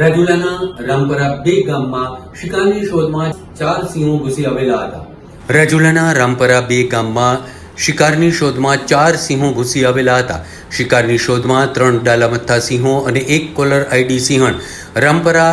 રાજુલાના રામપરા બે ગામમાં શિકારની શોધમાં ચાર સિંહો ઘૂસી આવેલા હતા. રાજુલાના રામપરા બે ગામમાં શિકારની શોધમાં ચાર સિંહો ઘૂસી આવેલા હતા. શિકારની શોધમાં ત્રણ ડાલામથ્થા સિંહો અને એક કોલર આઈડી સિંહણ રામપરા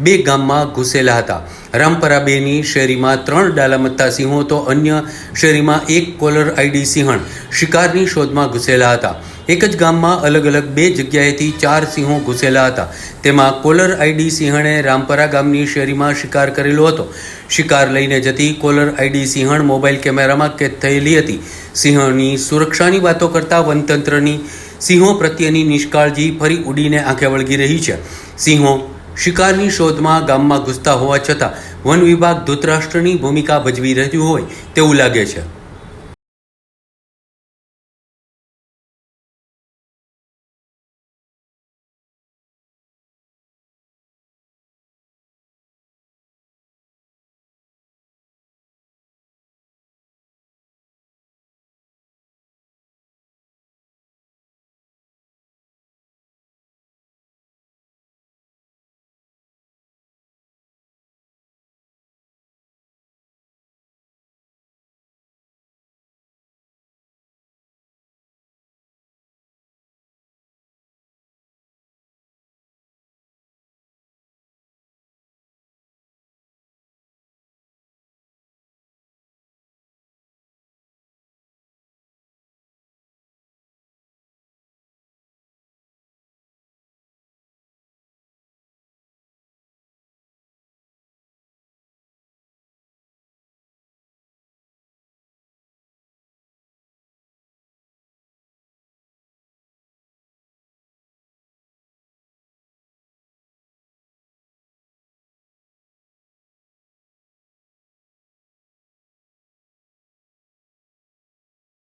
બે ગામમાં ઘૂસેલા હતા. રામપરા બેની શેરીમાં ત્રણ ડાલામથ્થા સિંહો તો અન્ય શેરીમાં એક કોલર આઈડી સિંહણ શિકારની શોધમાં ઘૂસેલા હતા. એક જ ગામમાં અલગ અલગ બે જગ્યાએથી ચાર સિંહો ઘૂસેલા હતા. તેમાં કોલર આઈડી સિંહણે રામપરા ગામની શેરીમાં શિકાર કરેલો હતો. શિકાર લઈને જતી કોલર આઈડી સિંહણ મોબાઈલ કેમેરામાં કેદ થયેલી હતી. સિંહણની સુરક્ષાની વાતો કરતા વનતંત્રની સિંહો પ્રત્યેની નિષ્કાળજી ફરી ઉડીને આંખે વળગી રહી છે. સિંહો શિકારની શોધમાં ગામમાં ઘૂસતા હોવા છતાં વન વિભાગ ધૃતરાષ્ટ્રની ભૂમિકા ભજવી રહ્યું હોય તેવું લાગે છે.